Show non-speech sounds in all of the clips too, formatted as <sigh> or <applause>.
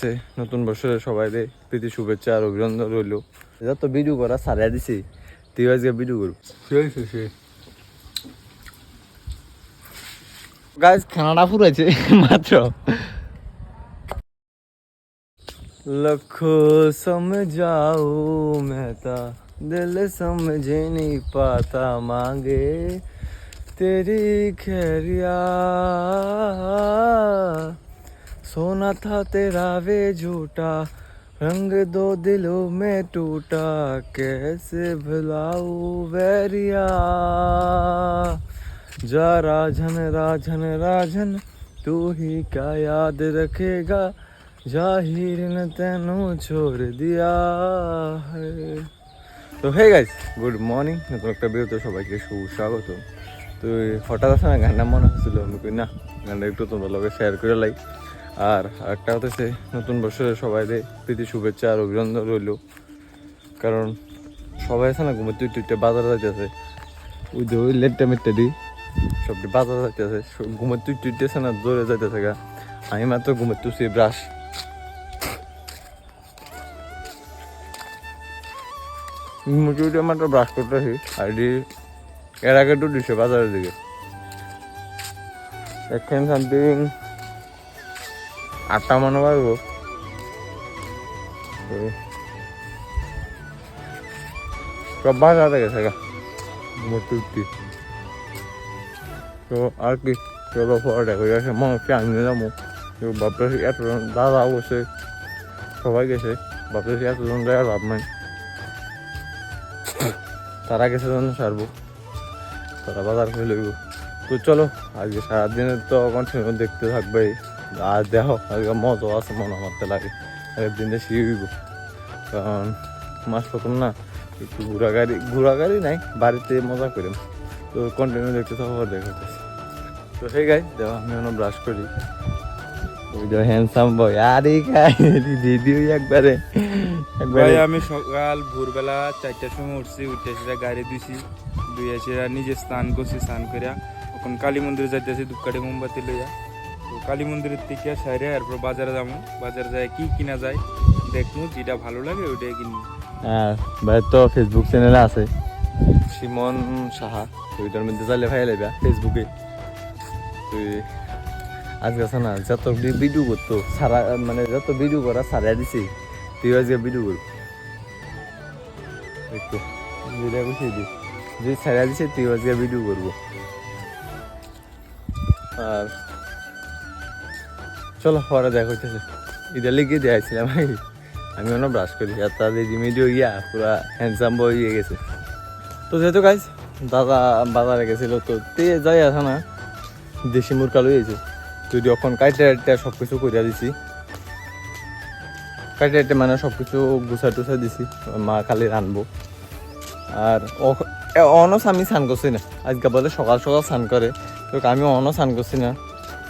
আছে। নতুন বছরে সবাই প্রীতি শুভেচ্ছা আর অভিনন্দন রইল যত ভিডিও করা সারা দিছি তুই আজকে ভিডিও করব গাইজ খানাটা ফুরাইছে <laughs> মাত্র लखो समझाओ मेहता दिल समझे नहीं पाता मांगे तेरी खैरिया सोना था तेरा वे झूठा रंग दो दिलों में टूटा कैसे भुलाऊं वैरिया जा राजन राजन राजन तू ही क्या याद रखेगा জাহির ने तेनू छोड़ दिया है তো হে গাইস গুড মর্নিং নতুন একটা বিরত সবাইকে সুস্বাগত তো এই হঠাৎ আসে না গানটা মনে হচ্ছিল আমি কই না গানটা একটু তোমাদের লগে শেয়ার করে লাই আর একটা হতেছে নতুন বছরে সবাই প্রীতি, শুভেচ্ছা আর অভিনন্দন রইল। কারণ সবাই আছে না ঘুমে তুই তুইটা বাজারে যাইতেছে ওই যে ওই লেটটা মেটটা দি সবটি বাজারে যাইতেছে ঘুমে তুই তুইতেছে না দৌড়ে যাইতেছে গা। আমি মাত্র ঘুমে তুই ব্রাশ মুচুরিটা মাত্র ব্রাশ করতেছি আইডি এর আগে দিছে বাজারের দিকে। এখন সামথিং আটটা মনে পারব সব বাজারে গেছে গা মুচুরটি তো আর কি চলো পরে দেখা গেছে মনে হচ্ছে আমি যাব। তো ভাবতেছি এতজন দাদা অবশ্যই সবাই গেছে। ভাবতেছি এতজন যায় লাভ নাই। তারা গেছে যখন সারবো তারা বাজার করে লইব। তো চলো আজকে সারাদিনের তো কন্টিনিউ দেখতে থাকবে আর দেখো, আজকে মজা আছে মনে মারতে লাগে। একদিন দেশি হইব। কারণ মাস প্রথম না, একটু ঘোরা গাড়ি ঘোরা গাড়ি নাই, বাড়িতে মজা করি। তো কন্টিনিউ দেখতে থাকো দেখা তো সেই গাই দেখো, আমি এখন ব্রাশ করি। ওই যে হ্যান্ডসাম বয় আরে খাই দিদি একবারে। একবারে। আমি সকাল ভোরবেলা চারটার সময় উঠছি, উঠে সেটা গাড়ি ধুইছি ধুয়ে সেটা নিজে স্নান করছি, স্নান করিয়া এখন কালী মন্দিরে যাইতেছি, ধূপকাঠি মোমবাতি লইয়া। তো কালী মন্দিরের থেকে সাইরে এরপর বাজারে যাব। বাজারে যায় কি কিনা যায় দেখব যেটা ভালো লাগে ওইটাই কিনবো। হ্যাঁ ভাই তো ফেসবুক চ্যানেলে আছে। সিমন সাহা তো ওইটার মধ্যে চাইলে ভাই লাইবা ফেসবুকে তুই আজকে আছে না যত ভিডিও করতো সারা মানে যত ভিডিও করা সারা দিছি তুই আজকে ভিডিও করবি। একটু যেটা বুঝিয়ে দিই যে সারা দিছে তুই আজকে ভিডিও করব। আর চলো, পরে দেখা হইতেছে। এটা লিখে দিয়েছিলাম ভাই আমি মনে ব্রাশ করি, আর তাদের রিমিডিও ইয়া পুরা হ্যান্ডসাম বই হয়ে গেছে। তো যেহেতু গাইজ দাদা বাজারে গেছিল, তো তে যাই আছে না, দেশি মুরকা লইয়েছে যদি যখন কাইটে কাইটে সব কিছু করিয়া দিছি। কাইটে কাইটে মানে সব কিছু গুছা টুছা দিছি, মা খালি রানবো। আর অনস আমি স্নান করছি না। আজকে বলে সকাল সকাল স্নান করে, তো আমি অনও স্নান করছি না।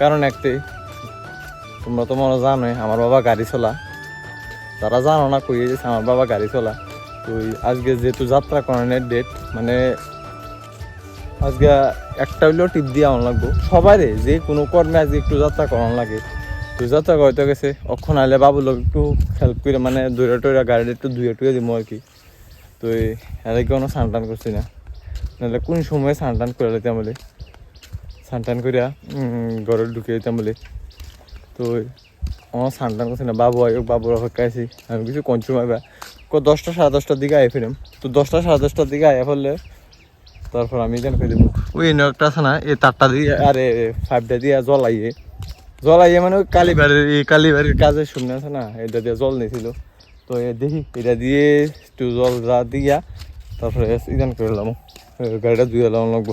কারণ একটাই তোমরা তো মনে জানোই আমার বাবা গাড়ি চলা। তারা জানো না কই গেছে আমার বাবা গাড়ি চলা। তো আজকে যেহেতু যাত্রা করানোর ডেট মানে আজকে একটা হইলেও টিপ দিয়ে আনা লাগবো। সবারই যে কোনো কর্মে আজকে একটু যাত্রা করানো লাগে। তো যাত্রা করতে গেছে অক্ষণ আইলে বাবু লোক একটু হেল্প করে মানে দৌড়া টইরা গাড়িটা একটু ধুয়ে টুয়ে দিব আর কি। তো এই এর কোনো স্নান টান করছি না। নাহলে কোন সময় স্নান টান করে দিতাম বলে? স্নান টান করিয়া ঘরে ঢুকিয়ে দিতাম বলে। তো আমার স্নান টান করছি না, বাবু আয়োগ বাবুর অপেক্ষা আছি আমি কিছু আইবা কো দশটা সাড়ে দশটার দিকে আই ফিরাম তো দশটা সাড়ে দশটার দিকে আয়া ফেললে তারপর আমি যেন করে দেবো ওই একটা আছে না, এই তারটা দিয়ে আরে ফাইভটা দিয়ে জ্বলাইয়ে জ্বলাইয়ে মানে ওই কালীবাড়ির এই কালীবাড়ির কাজে শুনে আছে না এটা দিয়ে জল নিয়েছিল তো এ দেখি এটা দিয়ে একটু জল যা দিয়া তারপরে ইদান করে গাড়িটা ধুয়ে এলাম লাগবো।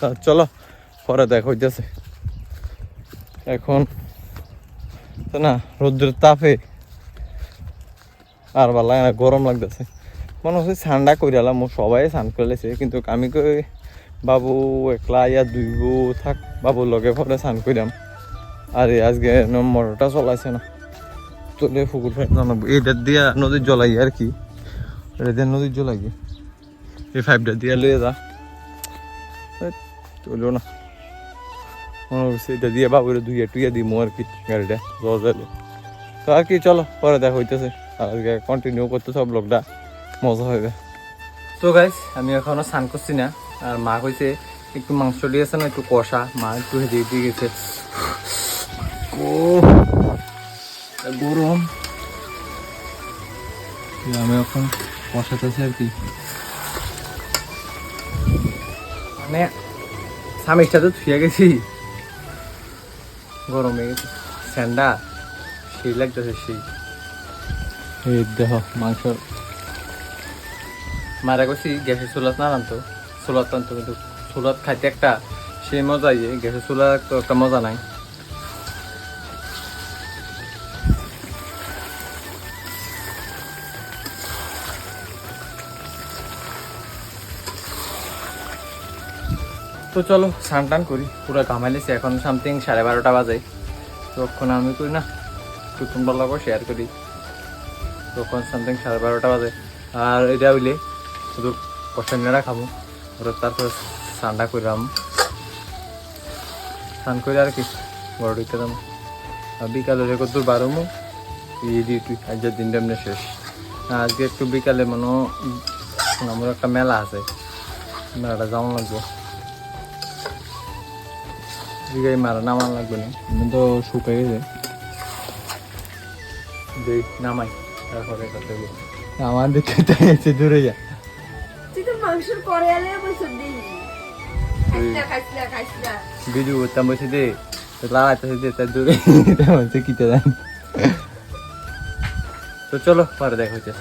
তা চলো, পরে দেখা হইতেছে। এখন না, রোদ্রের তাপে আর ভালো লাগে না, গরম লাগতেছে। মনে হচ্ছে ঠান্ডা করে এলাম, ও সবাই স্নান করলেছে কিন্তু আমি কই, বাবু একলা ইয়া দুইব থাক, বাবুর লগে পরে স্নান করিলাম আর, আজকে নম্বরটা চলাইছে না। তোলে পুকুর জানাব এইটা দিয়া নদীর জলাই আর কি, এটা দিয়ে নদীর জলাই এই ফাইভটা দিয়া লয়ে যা। চলো না। হচ্ছে এটা দিয়ে বাবুরে দুইয়া টুইয়া দিমো আর কি গাড়িটা? জলে তো আর কি চলো পরে দেখা হইতেছে। আজকে কন্টিনিউ করতে সব ব্লগটা মজা হবে। তো গাইস আমি এখনও স্নান করছি না। আর মা কইছে একটু মাংস দিয়েছে না একটু কষা। মা একটু হেঁটে দিয়ে গেছে। গরম। আমি এখন কষাতেছি আর কি। মানে স্বামীর তো থুয়ে গেছি। গরম হয়ে গেছে। স্যান্ডা সেই লাগতেছে সেই। এই দেহ মাংস। মারা গেছি গ্যাসের চুলাত না আনতো। চুলাত আনতো কিন্তু চুলাত খাইতে একটা সেই মজা ইয়ে গ্যাসের চুলার তো একটা মজা নাই। তো চলো স্নান টান করি। পুরো ঘামাইলেছি এখন সামথিং সাড়ে বারোটা বাজে। তখন আমি করি না একটু তোমরা শেয়ার করি। তখন সামথিং সাড়ে বারোটা বাজে। আর এটা হইলে শুধু পছন্দরা খাব ওরা তারপর স্নানটা করলাম স্নান করে আর কি বড় দিতে দাম বিকালে রেখে তোর বারোমো এই ডিউটি আজকের দিনটা শেষ। আজকে একটু বিকালে মনে আমার একটা মেলা আছে। মেলাটা যেমন লাগবো। দিকে মারা নামান লাগবে না। তো শুকাই গেছে। দেখ নামাই। তারপরে কথা বলব আমার দেখে তাইছে দূরে যা। তুই তো মাংসের পরে এলে বসে দে। তো দে তার দূরে। <laughs> বলছে কিতে দেন? তো চলো পরে দেখা হচ্ছে।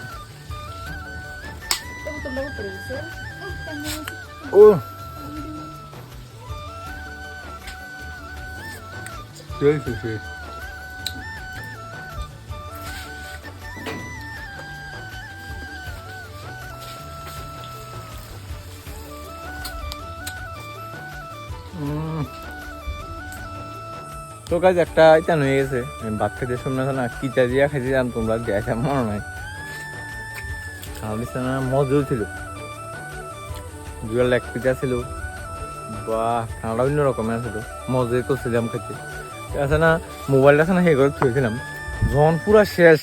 ও। চলছে সে উম। তো কাজ একটা ইতান হয়ে গেছে। ভাত খেতে শুনে না কিটা দিয়া খাইতে জান তোমরা দেখে মনে নাই। আমার বিছানা মজুর ছিল। দুয়ার লেগ পিঠা ছিল। বা অন্য রকমের আছিল মজে করছিলাম খেতে। আছে না, মোবাইলটা আছে না, সেই করে থুয়েছিলাম যখন পুরা শেষ,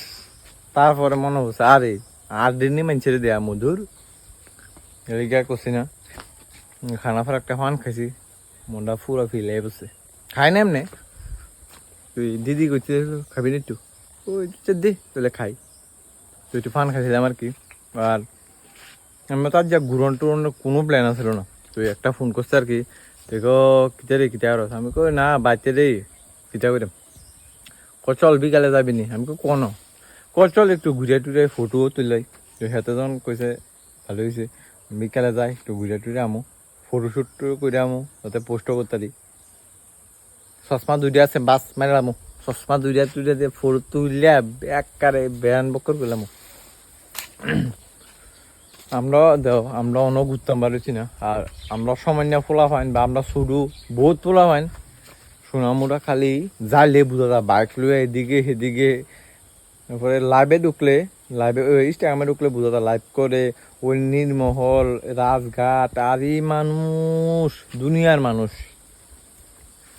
তারপরে মনে হচ্ছে আরে, আর দিনই মানুষের দেয়া, মধুর। এদিকে করছি না, খানা ফের একটা ফান খাইছি, মনটা পুরা ফিল হয়ে বসছে খাই না এমনি? তুই দিদি করছি খাবি না একটু? ওই দে, তাহলে খাই। তো একটু ফান খাইছিলাম আর কি। আর আমি তো আর যা ঘুরন টুরন কোনো প্ল্যান আছিল না। তুই একটা ফোন করছে আর কি, দেখো, কিতা রে, কিতা আর আমি কই, না, বাড়িতে রে। কিতা করে ক চল বিকালে যাবি নি? আমি কোন কচল একটু ঘুরে টুরে ফটো তুলাই। তো সিহঁতে যখন কৈছে, ভালো হয়েছে বিকালে যাই একটু ঘুরে টুরে আমো ফটোশ্যুট করে আমো তাতে পোস্ট করতে দিই চশমা দুইটা আছে বাস মারিলাম চশমা দুইটা দুইটা দিয়ে ফটো তুলিয়া একারে বেয়ান বকর করলাম আমরা দেও আমরা অন্য ঘুরতাম পারছি না আর আমরা সামান্য ফোলা ফাইন বা আমরা শুধু বহুত ফোলা ফাইন সোনামুরা খালি যাইলে বুঝা যায় বাইক লুয়ে এদিকে সেদিকে। তারপরে লাইভে ঢুকলে লাইভে ইনস্টাগ্রামে ঢুকলে বোঝা লাইভ করে, ওই নীরমহল, রাজঘাট এই মানুষ, দুনিয়ার মানুষ।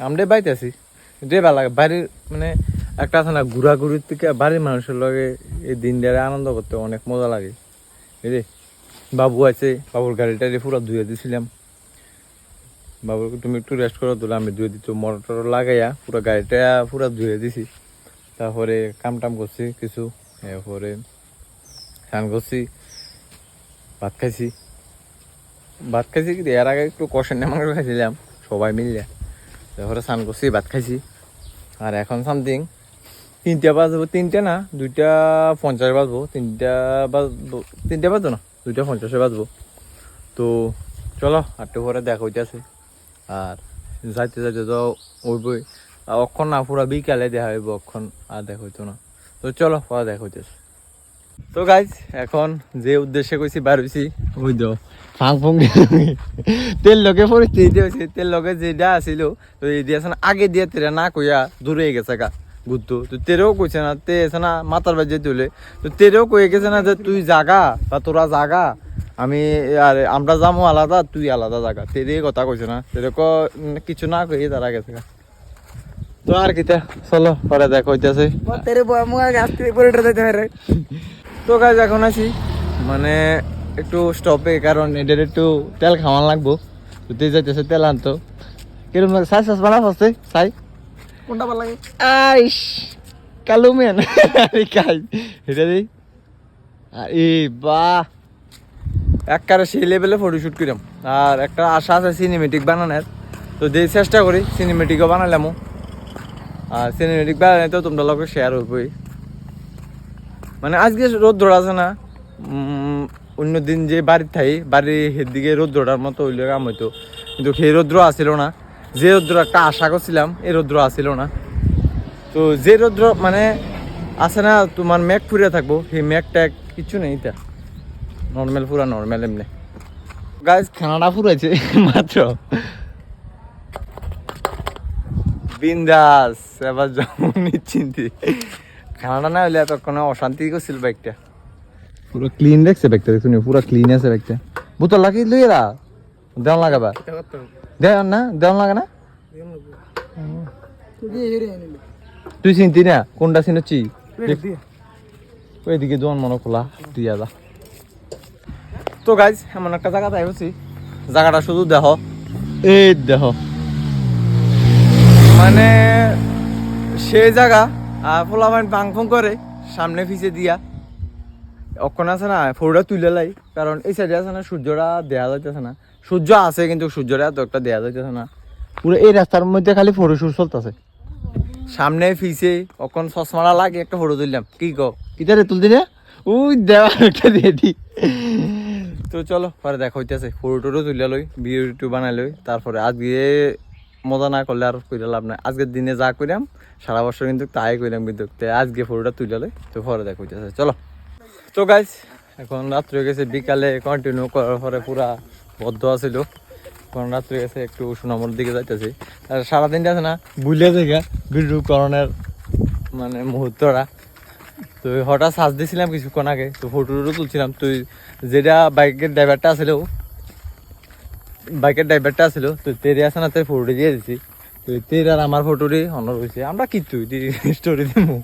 আমরা বাইতে আছি। ভালো লাগে বাড়ির মানে একটা আছে না, ঘোরাঘুরির থেকে বাড়ির মানুষের লগে এই দিন দিয়ে আনন্দ করতে অনেক মজা লাগে। রে বাবু আছে, বাবুর গাড়িটা পুরো ধুয়ে দিছিলাম। বাবুকে তুমি একটু রেস্ট করো তোলে আমি ধুয়ে দিচ্ছি। মোটর টর লাগাইয়া পুরো গাড়িটা পুরো ধুয়ে দিছি। তারপরে কাম টাম করছি কিছু, এরপরে স্নান করছি, ভাত খাইছি। ভাত খাইছি কি, এর আগে একটু কষেন মাংস খাইছিলাম, সবাই মিললে। তারপরে স্নান করছি, ভাত খাইছি। আর এখন সামথিং তিনটা বাজবো, তিনটা না, দুইটা পঞ্চাশ বাজবো, তিনটা বাজবো তিনটা বাজবো না, দুইটা পঞ্চাশে বাজবো। তো চলো, আটটু পরে দেখা হইতেছে। আর যাইতে যাইতে তো ওইবই। আর অক্ষণ না পুরা বিকালে দেখা হইব অক্ষণ আর দেখা হইতো না। তো চলো পরে দেখা হইতেছে তো গাইজ এখন যে উদ্দেশ্যে কইছি বার হইছি। ওই তো ফাং ফুং তেল লগে পরিস্থিতি হয়েছে তেল লগে যেটা আছিল তো এই দিয়ে আছে না, আগে দিয়ে তেরা না কইয়া দূরে গেছে গা ঘুরতো তো তেরেও কইছে না তে না মাথার বাজে তুলে। তো তেরেও কয়ে গেছে না যে তুই জাগা বা তোরা জাগা আমি আর আমরা যাব আলাদা তুই আলাদা জাগা। তেরে কথা কইছে না। তেরে ক কিছু না কই তারা গেছে তো আর কিতা? চলো পরে দেখো হইতেছে। তো কাজ এখন আছি। মানে একটু স্টপে কারণ এদের একটু তেল খাওয়ান লাগবো। যদি যাইতেছে তেল আনতো। কিরম লাগে সাই সাস বানা ফসতে সাই কোনটা ভালো লাগে? আইস কালু মেন কাজ এটা বাহ। একবারে সেই লেভেলে ফটোশুট করিলাম আর একটা আশা আছে সিনেমেটিক বানানোর। তো যে চেষ্টা করি সিনেমেটিকও বানালাম আর সিনেমেটিক বানালে তো তোমরা লোকে শেয়ার হইবই। মানে আজকে রোদ্র আছে না অন্য দিন যে বাড়ির থাই বাড়ির দিকে রোদ্রটার মতো হইলে কাম হইতো। কিন্তু সেই রৌদ্র আসিল না। যে রৌদ্র একটা আশা করছিলাম, এই রৌদ্র আসিল না। তো যে রৌদ্র মানে আছে না, তোমার ম্যাক ফুরে থাকব, সেই ম্যাক ট্যাগ কিছু নেই তা। নর্মাল পুরা নর্মাল এমনি। গাছ খানাটা ফুরাইছে <laughs> মাত্র। বিন্দাস এবার যেমন নিশ্চিন্তি। খানাটা না হইলে এতক্ষণ অশান্তি করছিল বাইকটা পুরো ক্লিন দেখছে বাইকটা দেখছ পুরো ক্লিন আছে বাইকটা বোতল লাগি লই এরা। দেওয়ান লাগাবা। দেওয়ান না? দেওয়ান লাগা না? তুই চিনতি না? কোনটা চিনছি ওইদিকে দোয়ান মনে খোলা দিয়া যা তো গাইজ এমন একটা জায়গা তাই বলছি জায়গাটা শুধু দেহ এই দেহ মানে সেই জায়গা আর পোলাপান পাং ফুং করে সামনে পিছে দিয়া। অক্ষণ আছে না ফোরটা তুলে লাই কারণ এই সাইডে আছে না সূর্যটা দেয়া যাইতেছে না। সূর্য আছে কিন্তু সূর্যটা এত একটা দেয়া যাইতেছে না। পুরো এই রাস্তার মধ্যে খালি ফটো শুট চলতেছে। সামনে ফিসে অখন চশমাটা লাগে একটা ফটো তুললাম। কি কো কিতারে তুলতি না ওই দেওয়া একটা দিয়ে দি। তো চলো, পরে দেখা হইতেছে। ফটো টটো তুলে লই ভিডিও বানাই লই তারপরে আজকে মজা না করলে আর কইরা লাভ নাই। আজকের দিনে যা কইরাম, সারা বছর কিন্তু তাই কইরাম কিন্তু আজকে ফটোটা তুলে লই, তো পরে দেখা হইতেছে। চলো। তো গাইস এখন রাত্রে গেছে, বিকালে কন্টিনিউ করার পরে পুরা বদ্ধ আছিল। এখন রাত্রে গেছে, একটু সুনামর দিকে যাইতেছি। আর সারাদিনটা আছে না বুঝলে থেকে ভিডিও করণের মানে মুহূর্তটা। তো হঠাৎ সাজ দিয়েছিলাম কিছুক্ষণ আগে, তো ফটো টটো তুলছিলাম। তুই যেটা বাইকের ড্রাইভারটা আছিল বাইকের ড্রাইভারটা আছিল তো তেরে আছে না, তোর ফটো দিয়ে দিছি। তো তের আর আমার ফটোটি অনর হয়েছে আমরা কি তুই? স্টোরি দিমু।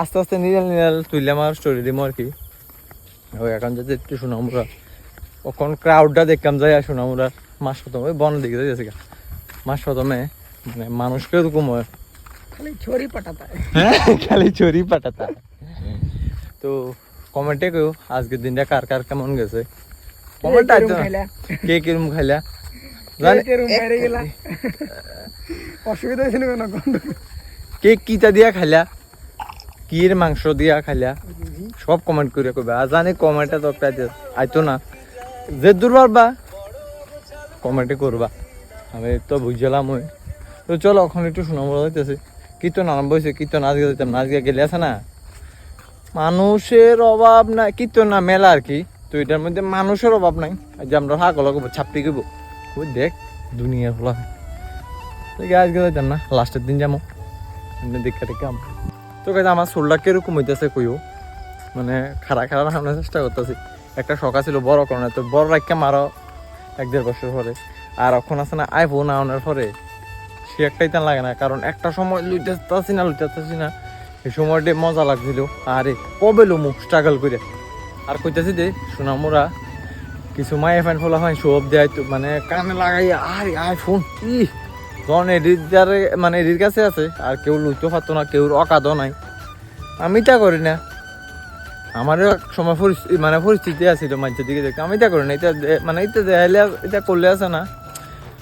আস্তে আস্তে নিরাল নিরাল তুললাম আর স্টোরি দিমু আর কি। ওই এখন যদি একটু সোনামুরা ওখন ক্রাউডটা দেখলাম যাই আর সোনামুরা মাস প্রথম বনের দিকে গা। মাস প্রথমে মানে মানুষকে এরকম হয় খালি ছড়ি পাঠাতা। হ্যাঁ খালি চুরি পাঠাতা। তো কমেন্টে কেউ আজকের দিনটা কার কার কেমন গেছে? কমেন্ট আইতো। কে কিরম খাইলা? কে রুম বাইরে গেলা? অসুবিধা হয়েছিল কেন? কে কিটা দিয়া খাইলা? কির মাংস দিয়া খাইলা? সব কমেন্ট করে কইবা। আর জানি কমেন্টে তো আইতো না। যে দূর পারবা কমেন্টে করবা। আমি তো বুঝলাম ওই। তো চলো এখন একটু শোনাবো যাইতেছে। কীর্তন আরম্ভ হয়েছে, কীর্তন আজকে যেতাম না, আজকে গেলে আছে না। মানুষের অভাব নাই, কীর্তন না, মেলা আর কি। তো এটার মধ্যে মানুষের অভাব নাই। যে আমরা হাগল করব ছাপটি করব ওই দেখ খোলা তো আজকে যেতাম না, লাস্টের দিন যাব। দেখে আম। তো কাজ আমার শোলটা কীরকম হইতেছে কইও। মানে খারা খারা রাখানোর চেষ্টা করতেছি। একটা শখ ছিল বড় কারণে তো বড় রাখকে মারো, এক দেড় বছর পরে। আর এখন আছে না আইফোন আনার পরে। সে একটাই তেন লাগে না, কারণ একটা সময় লুইতেছি না লুইতেছি না। এই সময়টা মজা লাগছিল। আরে, কবে লমু স্ট্রাগল করে? আর কইতেছি যে, সোনামুরা, কিছু মাই এফাইন ফলা হয়, সব দেয় মানে কানে লাগাই আরে আইফোন ই যখন এডিট যার মানে এডির কাছে আছে, আর কেউ লুইতে পারতো না কেউ অকাদও নাই। আমি তা করি না। আমারও এক সময় পরিস্থিতি মানে পরিস্থিতি আছিল মাঝের দিকে দেখতে। আমি তা করি না, এটা মানে এটা দেখাইলে এটা করলে আছে না।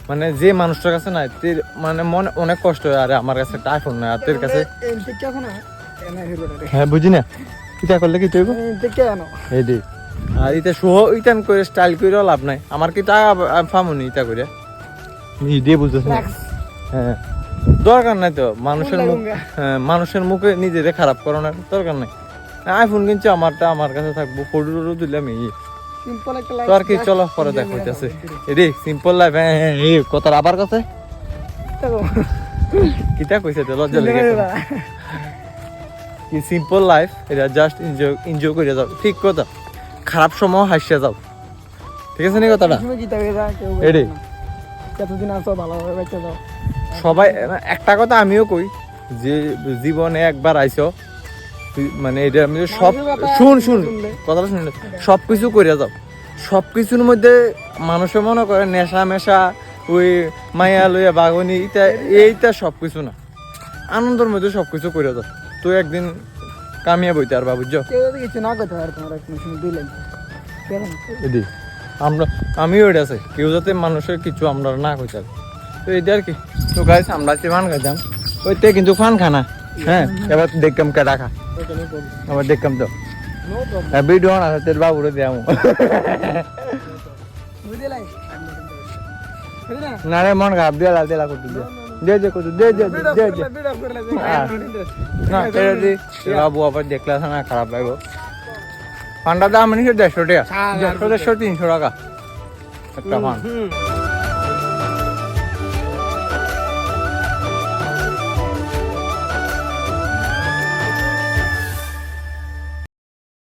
মানে যে মানুষটার কাছে না তের মানে মনে অনেক কষ্ট হয় আরে আমার কাছে একটা আইফোন নাই আর তোর কাছে হ্যাঁ বুঝি না এটা করলে কি তুই এই দে আর এটা শো ইতান করে স্টাইল করে লাভ নাই। আমার কি টাকা ফামুনি ইটা করে নিজে বুঝতেছ না। হ্যাঁ দরকার নাই তো মানুষের মুখ হ্যাঁ মানুষের মুখে নিজেরে খারাপ করানোর দরকার নাই। আইফোন কিনছি আমারটা আমার কাছে থাকব ফটো টটো এই। সিম্পল একটা তো আর কি চলো পরে দেখ হইতেছে। রে সিম্পল লাইফ হ্যাঁ হ্যাঁ এই কথা আবার কাছে? কিটা কইছে তো? লজ্জা লেগে কি সিম্পল লাইফ এটা জাস্ট এনজয় এনজয় করে যাও। ঠিক কথা। খারাপ সময় হাসিয়া যাও। ঠিক আছে নি কথাটা? এডি কতদিন আসো ভালোভাবে বেঁচে যাও। সবাই একটা কথা আমিও কই যে জীবনে একবার আইছো মানে এটা আমি সব শুন শুন। কথাটা শুনলে। সব কিছু করিয়া যাও। সব কিছুর মধ্যে মানুষে মনে করে নেশা মেশা ওই মায়া লইয়া বাগনি ইটা এইটা সব কিছু না। আনন্দের মধ্যে সব কিছু করে যাও। তো একদিন কামিয়ে বইতে আর যদি কিছু না করতে পারে তোমার শুনে আমরা আমিও এটা আছে কেউ যাতে মানুষের কিছু আমরা না কইতে তো এটা আর কি। তো গাইস আমরা সিমান খাইতাম ওইতে কিন্তু ফান খানা হ্যাঁ এবার দেখতাম কে রাখা। আবার দেখতাম তো। ভিডিও না তোর বাবুরে দিয়াম। না রে, মন খারাপ দিয়ে লাল তেলা করতে দে দে, করতে দে দে দে দে। না, এটা দি বাবু আবার দেখলে না, খারাপ লাগবে। পান্ডা দাম নিচ্ছে দেড়শো টাকা? দেড়শো দেড়শো, তিনশো টাকা। একটা হুম।